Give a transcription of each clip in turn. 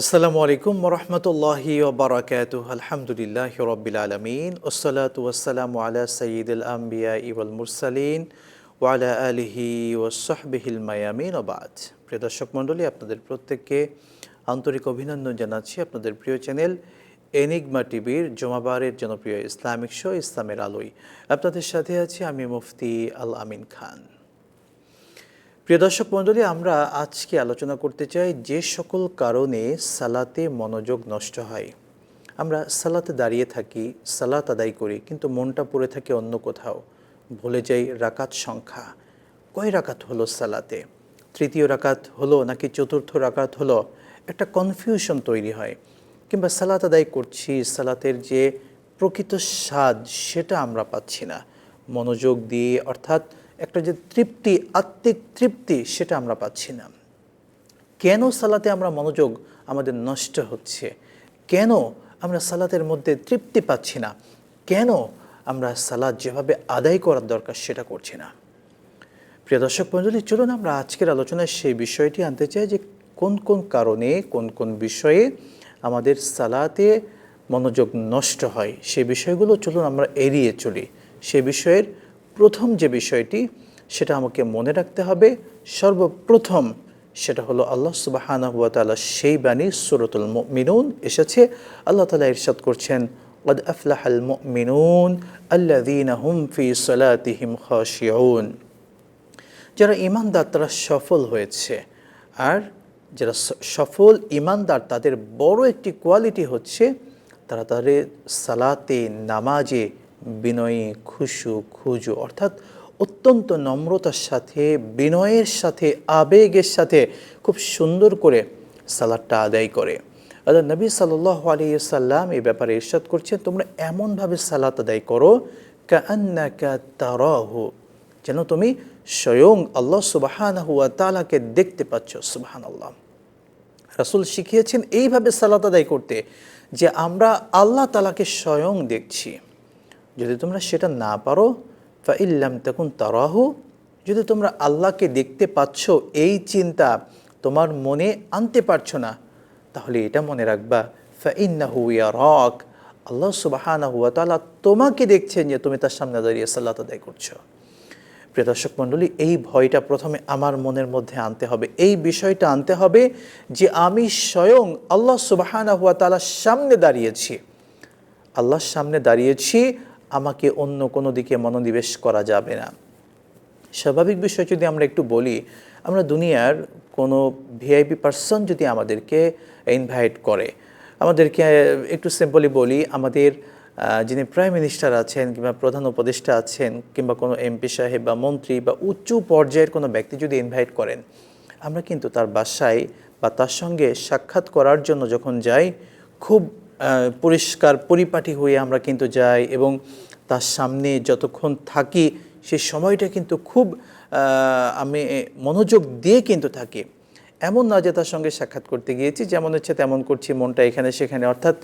আসসালামু আলাইকুম রহমতুল্লাহি ওবরাকাত আলহামদুলিল্লাহ রবিল আলমিন। ওসলাত ওয়াসালাম আলা সঈদুল আম্বিয়া ইবুল মুরসালিন ওয়ালা আলিহি ওসহবিহিল মায়ামিন ওবাদ প্রিয় দর্শক মণ্ডলী, আপনাদের প্রত্যেককে আন্তরিক অভিনন্দন জানাচ্ছি আপনাদের প্রিয় চ্যানেল এনিগমা টিভির জমাবারের জনপ্রিয় ইসলামিক শো, ইসলামের আলোয়। আপনাদের সাথে আছি আমি মুফতি আল আমিন খান। প্রিয় দর্শক মণ্ডলী, আমরা আজকে আলোচনা করতে চাই যে সকল কারণে সালাতে মনোযোগ নষ্ট হয়। আমরা সালাতে দাঁড়িয়ে থাকি, সালাত আদায় করি, কিন্তু মনটা পড়ে থাকে অন্য কোথাও। ভুলে যাই রাকাত সংখ্যা। কয় রাকাত হলো সালাতে? তৃতীয় রাকাত হলো নাকি চতুর্থ রাকাত হলো? একটা কনফিউশন তৈরি হয়। কিংবা সালাত আদায় করছি, সালাতের যে প্রকৃত স্বাদ, সেটা আমরা পাচ্ছি না। মনোযোগ দিয়ে, অর্থাৎ একটা যে তৃপ্তি, আত্মিক তৃপ্তি সেটা আমরা পাচ্ছি না। কেন সালাতে আমরা মনোযোগ আমাদের নষ্ট হচ্ছে? কেন আমরা সালাতের মধ্যে তৃপ্তি পাচ্ছি না? কেন আমরা সালাদ যেভাবে আদায় করার দরকার সেটা করছি না? প্রিয় দর্শক মণ্ডলী, চলুন আমরা আজকের আলোচনায় সেই বিষয়টি আনতে চাই যে কোন কোন কারণে, কোন কোন বিষয়ে আমাদের সালাতে মনোযোগ নষ্ট হয়। সেই বিষয়গুলো চলুন আমরা এড়িয়ে চলি। সে বিষয়ের প্রথম যে বিষয়টি সেটা আমাকে মনে রাখতে হবে সর্বপ্রথম সেটা হলো আল্লাহ সুবাহানা হুয়া তালা সেই বাণী সুরতুল মিনুন এসেছে আল্লাহ তালা ইরশাদ করছেন قد أفلح المؤمنون الذين هم في صلاتهم خاشعون যারা ইমানদার তারা সফল হয়েছে আর যারা স- সফল ইমানদার তাদের বড় একটি কোয়ালিটি হচ্ছে তারা তাদের সালাতে নামাজে বিনয়ী, খুশু, খুজু, অর্থাৎ অত্যন্ত নম্রতার সাথে, বিনয়ের সাথে, আবেগের সাথে খুব সুন্দর করে সালাদটা আদায় করে। আল্লাহ নবী সাল্লাহ আলিয়াল্লাম এই ব্যাপারে ইরশাদ করছেন, তোমরা এমনভাবে সালাত আদায় করো কান্নাকা তারাহু, যেন তুমি স্বয়ং আল্লাহ সুবাহান হুয়া তালাকে দেখতে পাচ্ছ। সুবাহান আল্লাহ রাসুল শিখিয়েছেন, এইভাবে সালাত আদায় করতে যে আমরা আল্লাহ তালাকে স্বয়ং দেখছি। যদি তোমরা সেটা না পারো ফা ইল্লাম তখন তারাহু, যদি তোমরা আল্লাহকে দেখতে পাচ্ছ, এই চিন্তা তোমার মনে আনতে পারছ না, তাহলে এটা মনে রাখবা ফা ইন্নাহু রক আল্লাহ সুবাহানা হুয়া তালা তোমাকে দেখছেন যে তুমি তার সামনে দাঁড়িয়ে সাল্লাত আদায় করছ। প্রিয় দর্শক মণ্ডলী, এই ভয়টা প্রথমে আমার মনের মধ্যে আনতে হবে। এই বিষয়টা আনতে হবে যে আমি স্বয়ং আল্লাহ সুবাহানা হুয়া তালার সামনে দাঁড়িয়েছি। আল্লাহর সামনে দাঁড়িয়েছি আমাকে অন্য কোনো দিকে মনোনিবেশ করা যাবে না। স্বাভাবিক বিষয় যদি আমরা একটু বলি, আমরা দুনিয়ার কোনো ভিআইপি পার্সন যদি আমাদেরকে ইনভাইট করে, আমাদেরকে একটু সিম্পলি বলি, আমাদের যিনি প্রাইম মিনিস্টার আছেন কিংবা প্রধান উপদেষ্টা আছেন কিংবা কোনো এমপি সাহেব বা মন্ত্রী বা উচ্চ পর্যায়ের কোনো ব্যক্তি যদি ইনভাইট করেন, আমরা কিন্তু তার বাসায় বা তার সঙ্গে সাক্ষাৎ করার জন্য যখন যাই, খুব পরিষ্কার পরিপাটি হয়ে আমরা কিন্তু যাই এবং তার সামনে যতক্ষণ থাকি সেই সময়টা কিন্তু খুব আমি মনোযোগ দিয়ে কিন্তু থাকি। এমন না যে তার সঙ্গে সাক্ষাৎ করতে গিয়েছি, যেমন হচ্ছে তেমন করছি, মনটা এখানে সেখানে, অর্থাৎ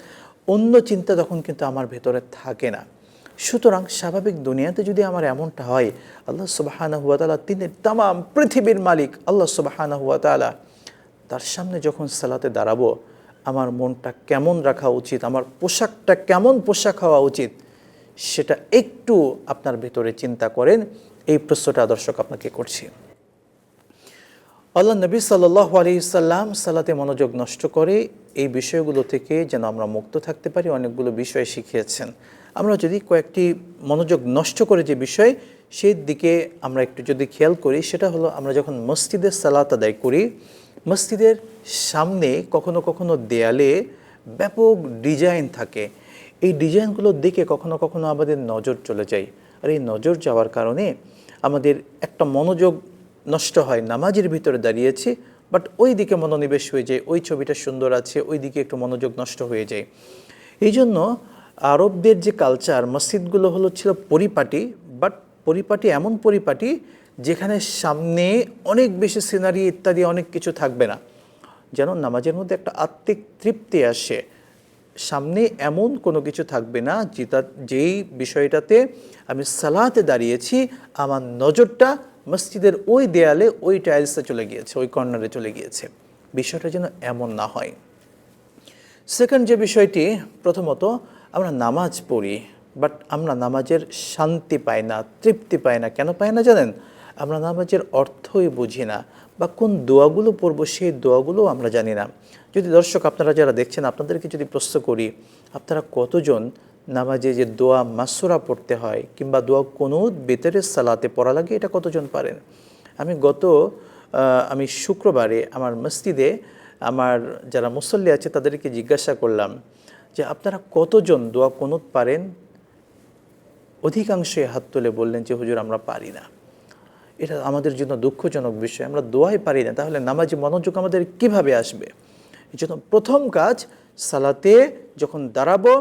অন্য চিন্তা তখন কিন্তু আমার ভেতরে থাকে না। সুতরাং স্বাভাবিক দুনিয়াতে যদি আমার এমনটা হয়, আল্লাহ সুবাহানা হুয়া তালা তিনি তাম পৃথিবীর মালিক, আল্লাহ সুবাহানা হুয়া তালা তার সামনে যখন সালাতে দাঁড়াবো আমার মনটা কেমন রাখা উচিত, আমার পোশাকটা কেমন পোশাক হওয়া উচিত, সেটা একটু আপনার ভেতরে চিন্তা করেন। এই প্রশ্নটা দর্শক আপনাকে করছি। আল্লাহ নবী সাল্লাহ আলহিসাল্লাম সালাতে মনোযোগ নষ্ট করে এই বিষয়গুলো থেকে যেন আমরা মুক্ত থাকতে পারি, অনেকগুলো বিষয় শিখিয়েছেন। আমরা যদি কয়েকটি মনোযোগ নষ্ট করে যে বিষয়, সেই দিকে আমরা একটু যদি খেয়াল করি, সেটা হলো আমরা যখন মসজিদের সালাত আদায় করি মসজিদের সামনে কখনো কখনো দেয়ালে ব্যাপক ডিজাইন থাকে। এই ডিজাইনগুলোর দিকে কখনো কখনো আমাদের নজর চলে যায়। আর এই নজর যাওয়ার কারণে আমাদের একটা মনোযোগ নষ্ট হয়। নামাজের ভিতরে দাঁড়িয়েছি, বাট ওই দিকে মনোনিবেশ হয়ে যায়, ওই ছবিটা সুন্দর আছে ওই দিকে একটু মনোযোগ নষ্ট হয়ে যায়। এই জন্য আরবদের যে কালচার মসজিদগুলো হলো ছিল পরিপাটি বাট পরিপাটি এমন পরিপাটি যেখানে সামনে অনেক বেশি সিনারি ইত্যাদি অনেক কিছু থাকবে না। যেন নামাজের মধ্যে একটা আত্মিক তৃপ্তি আসে। সামনে এমন কোনো কিছু থাকবে না যেটা, যেই বিষয়টাতে আমি সালাতে দাঁড়িয়েছি, আমার নজরটা মসজিদের ওই দেয়ালে, ওই টাইলসে চলে গিয়েছে, ওই কর্নারে চলে গিয়েছে। বিষয়টা যেন এমন না হয়। সেকেন্ড যে বিষয়টি, প্রথমত আমরা নামাজ পড়ি বাট আমরা নামাজের শান্তি পাই না, তৃপ্তি পাই না। কেন পাই না জানেন? আমরা নামাজের অর্থই বুঝি না বা কোন দোয়াগুলো পড়ব সেই দোয়াগুলোও আমরা জানি না। যদি দর্শক আপনারা যারা দেখছেন, আপনাদেরকে যদি প্রশ্ন করি, আপনারা কতজন নামাজে যে দোয়া মাসুরা পড়তে হয় কিংবা দোয়া কোনো বেতরের সালাতে পড়া লাগে, এটা কতজন পারেন? আমি গত আমি শুক্রবারে আমার মসজিদে আমার যারা মুসল্লি আছে তাদেরকে জিজ্ঞাসা করলাম যে আপনারা কতজন দোয়া কোনুত পারেন? অধিকাংশই হাত তুলে বললেন যে, হুজুর, আমরা পারি না। এটা আমাদের জন্য দুঃখজনক বিষয়। আমরা দোয়াই পারি না, তাহলে নামাজি মনোযোগ আমাদের কীভাবে আসবে? এই জন্য প্রথম কাজ, সালাতে যখন দাঁড়াবো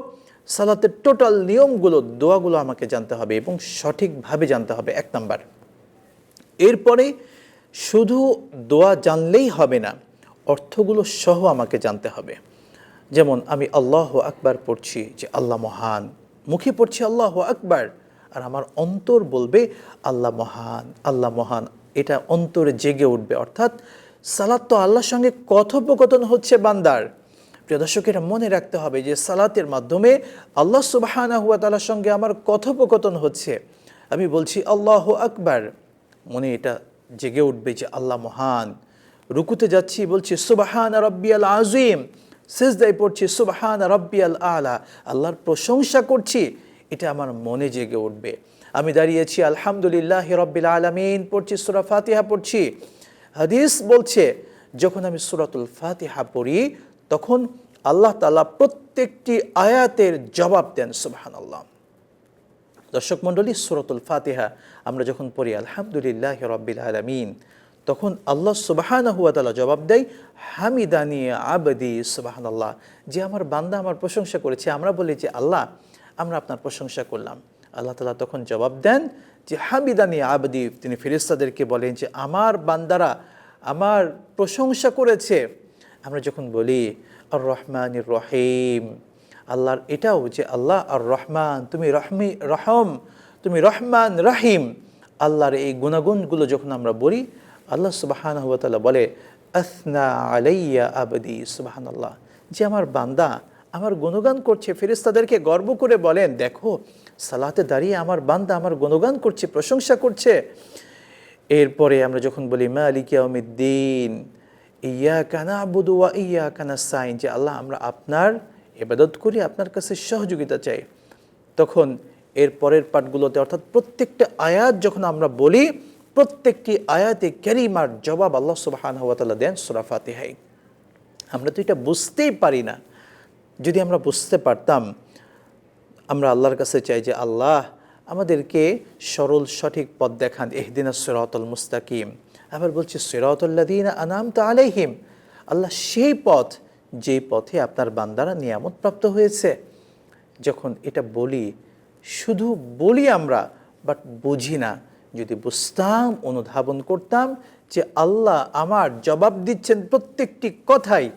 সালাতের টোটাল নিয়মগুলো, দোয়াগুলো আমাকে জানতে হবে এবং সঠিকভাবে জানতে হবে। এক নাম্বার, এরপরে শুধু দোয়া জানলেই হবে না, অর্থগুলো সহ আমাকে জানতে হবে। যেমন, আমি আল্লাহ আকবার পড়ছি যে আল্লাহ মহান, মুখে পড়ছি আল্লাহ আকবার আর আমার অন্তর বলবে, আল্লাহ মহান আল্লাহ মহান। এটা অন্তরে জেগে উঠবে। অর্থাৎ সালাত তো আল্লাহর সঙ্গে কথোপকথন হচ্ছে বান্দার। প্রিয় দর্শক, এটা মনে রাখতে হবে যে সালাতের মাধ্যমে আল্লাহ সুবাহানা হুয়া তালার সঙ্গে আমার কথোপকথন হচ্ছে। আমি বলছি, আল্লাহ আকবার। মনে এটা জেগে উঠবে যে আল্লাহ মহান। রুকুতে যাচ্ছি, বলছি, সুবাহান রব্বিয়াল আজিম সেজদায় পড়ছি, সুবাহান রব্বিয়াল আলা। আল্লাহর প্রশংসা করছি এটা আমার মনে জেগে উঠবে। আমি দাঁড়িয়েছি, আলহামদুলিল্লাহ রব্বিল আলমিন পড়ছি সুরা ফাতিহা, পড়ছি হাদিস বলছে, যখন আমি সুরাতুল ফাতিহা পড়ি, তখন আল্লাহ তালা প্রত্যেকটি আয়াতের জবাব দেন সুবাহান আল্লাহ দর্শক মণ্ডলী, সুরতুল ফাতিহা আমরা যখন পড়ি, আলহামদুলিল্লাহ রব্বিল আলমিন তখন আল্লাহ সুবাহান হুয়া তালা জবাব দেয়, হামিদানি আবদি সুবাহান আল্লাহ যে আমার বান্দা আমার প্রশংসা করেছে, আমরা বলি যে, আল্লাহ আমরা আপনার প্রশংসা করলাম। আল্লাহ তালা তখন জবাব দেন যে, হামিদানি আবদি। তিনি ফেরিস্তাদেরকে বলেন যে, আমার বান্দারা আমার প্রশংসা করেছে। আমরা যখন বলি আর রহমান রহিম আল্লাহর এটাও যে, আল্লাহ আর রহমান তুমি রহমি, রহম, তুমি রহমান রাহিম আল্লাহর এই গুণাগুণগুলো যখন আমরা বলি, আল্লাহ সুবাহান হুয়াতালা বলে, আসনা আলাইয়া আবদি। সুবাহান আল্লাহ যে, আমার বান্দা আমার গুণগান করছে ফেরেস্তাদেরকে গর্ব করে বলেন, দেখো, সালাতে দাঁড়িয়ে আমার বান্দা আমার গুণগান করছে, প্রশংসা করছে। এরপরে আমরা যখন বলি, মালিক ইয়াউমিদ্দিন ইয়া কানা আবুদু ওয়া ইয়া কানা সাইন যে আল্লাহ, আমরা আপনার এবাদত করি, আপনার কাছে সহযোগিতা চাই। তখন এর পরের পাঠগুলোতে, অর্থাৎ প্রত্যেকটা আয়াত যখন আমরা বলি, প্রত্যেকটি আয়াতে ক্যারিমার জবাব আল্লাহ সুবাহান হাওয়াতাল্লাহ দেন সুরা ফাতিহাই আমরা তো এটা বুঝতেই পারি না। যদি আমরা বুঝতে পারতাম, আমরা আল্লাহর কাছে চাই যে আল্লাহ আমাদেরকে সরল সঠিক পথ দেখান। এহদিনা সিরাতুল মুস্তাকিম। আবার বলছি সিরাতুল্লাদিন আনাম তা আলাইহিম। আল্লাহ সেই পথ যেই পথে আপনার বান্দারা নিয়ামত প্রাপ্ত হয়েছে। যখন এটা বলি, শুধু বলি আমরা, বাট বুঝি না। যদি বুঝতাম, অনুধাবন করতাম যে আল্লাহ আমার জবাব দিচ্ছেন প্রত্যেকটি কথাই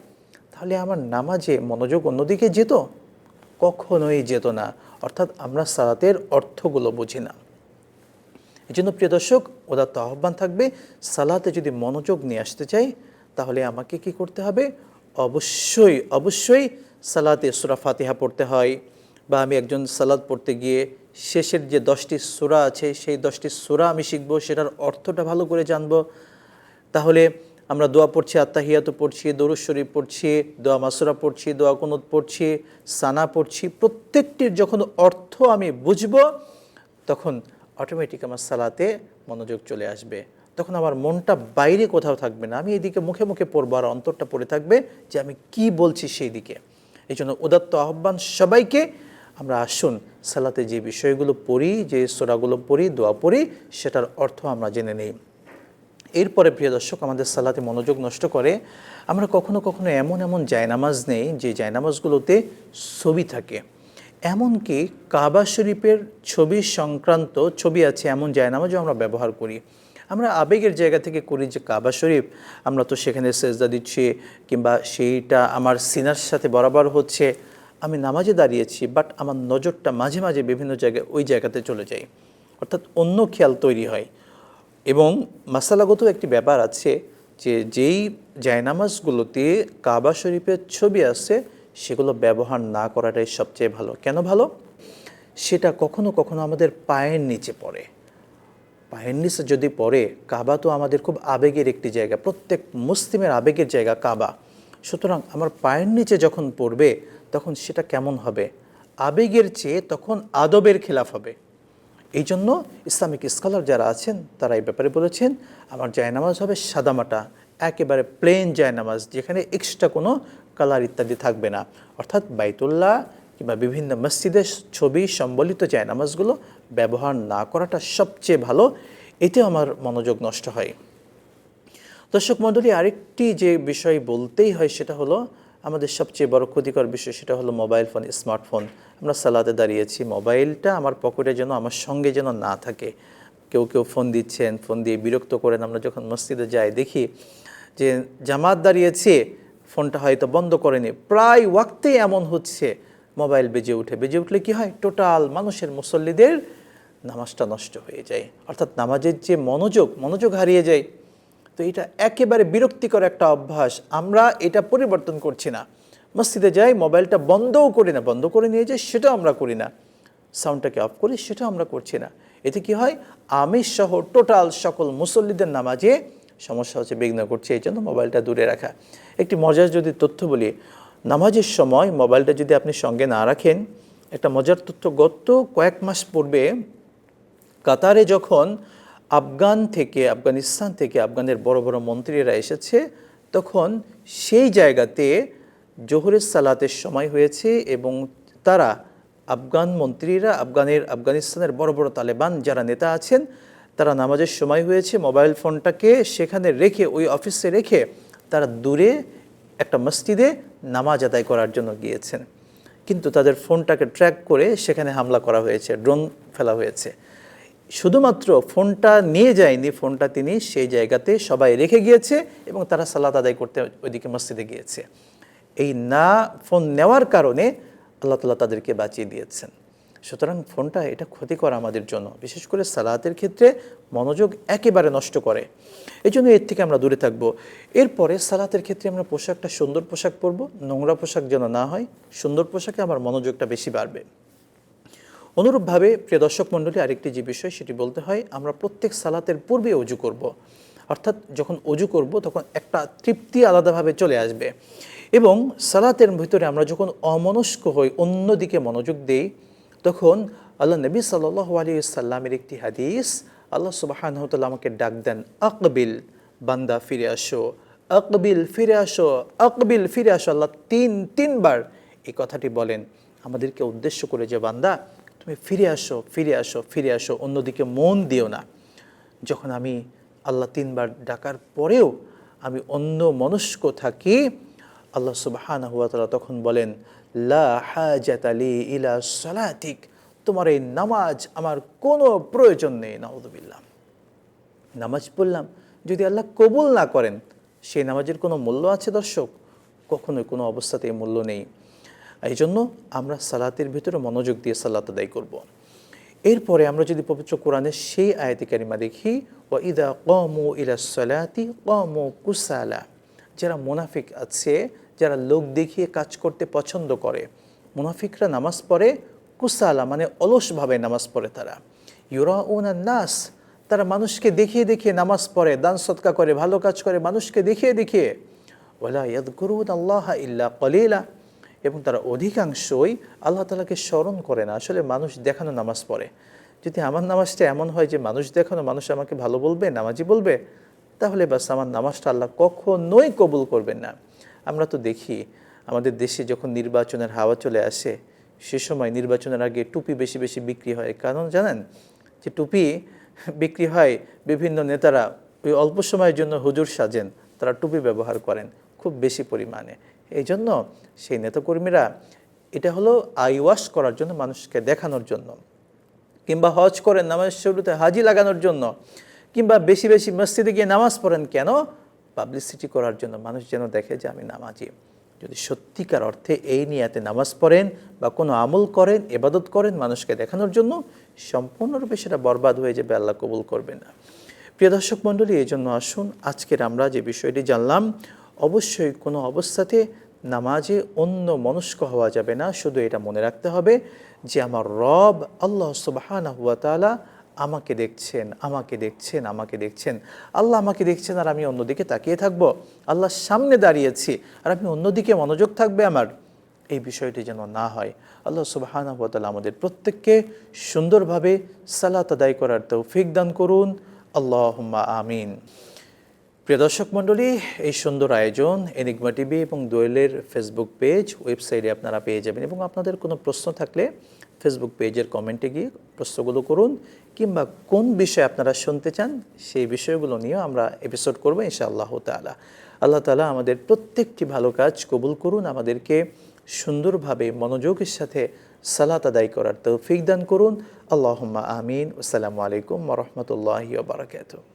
তাহলে আমার নামাজে মনোযোগ অন্যদিকে যেত? কখনোই যেত না। অর্থাৎ আমরা সালাতের অর্থগুলো বুঝি না। এই জন্য প্রিয় দর্শক ওদাত্ত আহ্বান থাকবে, সালাতে যদি মনোযোগ নিয়ে আসতে চাই, তাহলে আমাকে কি করতে হবে? অবশ্যই অবশ্যই সালাতে সুরা ফাতিহা পড়তে হয় বা আমি একজন সালাদ পড়তে গিয়ে শেষের যে দশটি সুরা আছে, সেই দশটি সুরা আমি শিখব, সেটার অর্থটা ভালো করে জানব। তাহলে আমরা দোয়া পড়ছি, আত্মাহিয়াত পড়ছি, দরুদ শরীফ পড়ছি, দোয়া মাসুরা পড়ছি, দোয়া কুনুত পড়ছি, সানা পড়ছি। প্রত্যেকটির যখন অর্থ আমি বুঝব, তখন অটোমেটিক আমার সালাতে মনোযোগ চলে আসবে। তখন আমার মনটা বাইরে কোথাও থাকবে না। আমি এদিকে মুখে মুখে পড়ব আর অন্তরটা পড়ে থাকবে যে আমি কি বলছি সেই দিকে। এই জন্য উদাত্ত আহ্বান সবাইকে, আমরা আসুন সালাতে যে বিষয়গুলো পড়ি, যে সোরাগুলো পড়ি, দোয়া পড়ি, সেটার অর্থ আমরা জেনে নেই। এরপরে, প্রিয় দর্শক, আমাদের সালাতে মনোযোগ নষ্ট করে, আমরা কখনো কখনো এমন এমন জায়নামাজ নেই, যে জায়নামাজগুলোতে ছবি থাকে। এমনকি কাবা শরীফের ছবি সংক্রান্ত ছবি আছে, এমন জায়নামাজও আমরা ব্যবহার করি। আমরা আবেগের জায়গা থেকে করি যে কাবা শরীফ, আমরা তো সেখানে সেজদা দিচ্ছি, কিংবা সেইটা আমার সিনার সাথে বরাবর হচ্ছে। আমি নামাজে দাঁড়িয়েছি, বাট আমার নজরটা মাঝে মাঝে বিভিন্ন জায়গায় ওই জায়গাতে চলে যায়। অর্থাৎ অন্য খেয়াল তৈরি হয়। এবং মাসালাগত একটি ব্যাপার আছে যে যেই জায়নামাজগুলোতে কাবা শরীফের ছবি আছে, সেগুলো ব্যবহার না করাটাই সবচেয়ে ভালো। কেন ভালো? সেটা কখনো কখনো আমাদের পায়ের নিচে পড়ে। পায়ের নিচে যদি পড়ে, কাবা তো আমাদের খুব আবেগের একটি জায়গা। প্রত্যেক মুসলিমের আবেগের জায়গা কাবা। সুতরাং আমার পায়ের নিচে যখন পড়বে, তখন সেটা কেমন হবে? আবেগের চেয়ে তখন আদবের খেলাফ হবে। এই জন্য ইসলামিক স্কলার যারা আছেন, তারা এই ব্যাপারে বলেছেন, আমার জায়নামাজ হবে সাদামাটা, একেবারে প্লেন জায়নামাজ যেখানে এক্সট্রা কোনো কালার ইত্যাদি থাকবে না। অর্থাৎ বাইতুল্লাহ কিংবা বিভিন্ন মসজিদের ছবি সম্বলিত জায়নামাজগুলো ব্যবহার না করাটা সবচেয়ে ভালো এতে আমার মনোযোগ নষ্ট হয়। দর্শক মণ্ডলী, আরেকটি যে বিষয় বলতেই হয় সেটা হলো আমাদের সবচেয়ে বড় ক্ষতিকর বিষয় সেটা হলো মোবাইল ফোন, স্মার্টফোন। আমরা সালাতে দাঁড়িয়েছি, মোবাইলটা আমার পকেটে যেন, আমার সঙ্গে যেন না থাকে। কেউ কেউ ফোন দিচ্ছেন, ফোন দিয়ে বিরক্ত করেন। আমরা যখন মসজিদে যাই, দেখি যে জামাত দাঁড়িয়েছে, ফোনটা হয়তো বন্ধ করেনি। প্রায় ওয়াক্তে এমন হচ্ছে, মোবাইল বেজে উঠে। বেজে উঠলে কি হয়? টোটাল মানুষের মুসল্লিদের নামাজটা নষ্ট হয়ে যায়। অর্থাৎ নামাজের যে মনোযোগ মনোযোগ হারিয়ে যায়। তো এটা একেবারে বিরক্তিকর একটা অভ্যাস। আমরা এটা পরিবর্তন করছি না। মসজিদে যাই, মোবাইলটা বন্ধও করি না। বন্ধ করে নিয়ে যাই, সেটাও আমরা করি না। সাউন্ডটাকে অফ করি, সেটাও আমরা করছি না। এতে কি হয়? আমি সহ টোটাল সকল মুসল্লিদের নামাজে সমস্যা হচ্ছে, বিঘ্ন করছে এই জন্য মোবাইলটা দূরে রাখা। একটি মজার যদি তথ্য বলি, নামাজের সময় মোবাইলটা যদি আপনি সঙ্গে না রাখেন, একটা মজার তথ্য, গত কয়েক মাস পূর্বে কাতারে যখন আফগান থেকে, আফগানিস্তান থেকে আফগানের বড় বড় মন্ত্রীরা এসেছে। তখন সেই জায়গাতে জোহরের সালাতের সময় হয়েছে এবং তারা আফগান মন্ত্রীরা, আফগানের, আফগানিস্তানের বড় বড় তালেবান যারা নেতা আছেন, তারা নামাজের সময় হয়েছে, মোবাইল ফোনটাকে সেখানে রেখে, ওই অফিসে রেখে তারা দূরে একটা মসজিদে নামাজ আদায় করার জন্য গিয়েছেন। কিন্তু তাদের ফোনটাকে ট্র্যাক করে সেখানে হামলা করা হয়েছে, ড্রোন ফেলা হয়েছে। শুধুমাত্র ফোনটা নিয়ে যায়নি, ফোনটা তিনি সেই জায়গাতে সবাই রেখে গিয়েছে এবং তারা সালাত আদায় করতে ওইদিকে মসজিদে গিয়েছে। এই না ফোন নেওয়ার কারণে আল্লাহ তালা তাদেরকে বাঁচিয়ে দিয়েছেন। সুতরাং ফোনটা এটা ক্ষতিকর আমাদের জন্য, বিশেষ করে সালাতের ক্ষেত্রে মনোযোগ একেবারে নষ্ট করে। এই জন্য এর থেকে আমরা দূরে থাকব। এরপরে সালাতের ক্ষেত্রে আমরা পোশাকটা সুন্দর পোশাক পরবো, নোংরা পোশাক যেন না হয়, সুন্দর পোশাকে আমার মনোযোগটা বেশি বাড়বে। অনুরূপভাবে, প্রিয় দর্শক মণ্ডলী, আরেকটি যে বিষয়, সেটি বলতে হয়, আমরা প্রত্যেক সালাতের পূর্বে অজু করব। অর্থাৎ যখন অজু করব, তখন একটা তৃপ্তি আলাদাভাবে চলে আসবে। এবং সালাতের ভিতরে আমরা যখন অমনস্ক হই, অন্যদিকে মনোযোগ দিই, তখন আল্লাহ নবী সাল্লাহ আলী সাল্লামের একটি হাদিস, আল্লাহ সুবাহানহতাল্লাহ আমাকে ডাক দেন, আকবিল, বান্দা, ফিরে আসো। আকবিল, ফিরে আসো। আকবিল, ফিরে আসো। আল্লাহ তিন, তিনবার এই কথাটি বলেন। আমাদেরকে উদ্দেশ্য করে যে, বান্দা তুমি ফিরে আসো ফিরে আসো ফিরে আসো, অন্যদিকে মন দিও না। যখন আমি আল্লাহ তিনবার ডাকার পরেও আমি অন্য মনস্ক থাকি, আল্লাহ সুবাহানা হুয়া তালা তখন বলেন, লা হাজাত আলী ইলা সালাতিক তোমার এই নামাজ আমার কোনো প্রয়োজন নেই নাউদুবিল্লাহ নামাজ পড়লাম, যদি আল্লাহ কবুল না করেন, সেই নামাজের কোনো মূল্য আছে দর্শক? কখনোই কোনো অবস্থাতেই মূল্য নেই। এই জন্য আমরা সালাতের ভিতরে মনোযোগ দিয়ে সালাত আদায় করব। এরপরে আমরা যদি পবিত্র কোরআনের সেই আয়াতি কারিমা দেখি ও ইদা কমু ইলা সালাতি কমু কুসালা। যারা মুনাফিক আছে, যারা লোক দেখিয়ে কাজ করতে পছন্দ করে, মুনাফিকরা নামাজ পড়ে, কুসালা মানে অলসভাবে নামাজ পড়ে তারা। ইউরা নাস, তারা মানুষকে দেখিয়ে দেখিয়ে নামাজ পড়ে, দান সৎকা করে, ভালো কাজ করে, মানুষকে দেখিয়ে দেখিয়ে। ওলা ইয়াদ করুন আল্লাহ ইল্লা কলিলা এবং তারা অধিকাংশই আল্লাহ তালাকে স্মরণ করে না। আসলে মানুষ দেখানো নামাজ পড়ে। যদি আমার নামাজটা এমন হয় যে মানুষ দেখানো, মানুষ আমাকে ভালো বলবে, নামাজি বলবে, তাহলে বাস আমার নামাজটা আল্লাহ কখনোই কবুল করবেন না। আমরা তো দেখি, আমাদের দেশে যখন নির্বাচনের হাওয়া চলে আসে, সে সময় নির্বাচনের আগে টুপি বেশি বেশি বিক্রি হয়। কারণ জানেন, যে টুপি বিক্রি হয় বিভিন্ন নেতারা, ওই অল্প সময়ের জন্য হুজুর সাজেন, তারা টুপি ব্যবহার করেন, খুব বেশি পরিমাণে। এই জন্য সেই নেতাকর্মীরা এটা হলো আই ওয়াশ করার জন্য মানুষকে দেখানোর জন্য, কিংবা হজ করেন, নামাজ শুরুতে হাজি লাগানোর জন্য, কিংবা বেশি বেশি মসজিদে গিয়ে নামাজ পড়েন কেন? পাবলিসিটি করার জন্য মানুষ যেন দেখে যে আমি নামাজি। যদি সত্যিকার অর্থে এই নিয়াতে নামাজ পড়েন বা কোনো আমল করেন এবাদত করেন মানুষকে দেখানোর জন্য, সম্পূর্ণরূপে সেটা বরবাদ হয়ে যাবে, আল্লাহ কবুল করবে না। প্রিয় দর্শক মণ্ডলী, এই জন্য আসুন, আজকের আমরা যে বিষয়টি জানলাম অবশ্যই কোনো অবস্থাতে নামাজে অন্য মনস্ক হওয়া যাবে না, শুধু এটা মনে রাখতে হবে যে আমার রব আল্লাহ সুবাহানা আমাকে দেখছেন আমাকে দেখছেন আমাকে দেখছেন। আল্লাহ আমাকে দেখছেন আর আমি অন্যদিকে তাকিয়ে থাকব। আল্লাহর সামনে দাঁড়িয়েছি আর আমি অন্যদিকে মনোযোগ থাকবে আমার। এই বিষয়টি যেন না হয়। আল্লাহ সুবাহানা হুয়াতালা আমাদের প্রত্যেককে সুন্দরভাবে সালাত আদায় করার তৌফিক দান করুন। আল্লাহ আমিন। প্রিয় দর্শক মণ্ডলী, এই সুন্দর আয়োজন এনিগমা টিভি এবং দোয়েলের ফেসবুক পেজ ওয়েবসাইটে আপনারা পেয়ে যাবেন এবং আপনাদের কোনো প্রশ্ন থাকলে ফেসবুক পেজের কমেন্টে গিয়ে প্রশ্নগুলো করুন কিংবা কোন বিষয়ে আপনারা শুনতে চান সেই বিষয়গুলো নিয়েও আমরা এপিসোড করব ইনশাআল্লাহ তালা আল্লাহ তালা আমাদের প্রত্যেকটি ভালো কাজ কবুল করুন, আমাদেরকে সুন্দরভাবে মনোযোগের সাথে সালাত আদায় করার তৌফিক দান করুন। আল্লাহম্মা আমিন। আসসালামু আলাইকুম রহমতুল্লাহি বারাকাতুহ।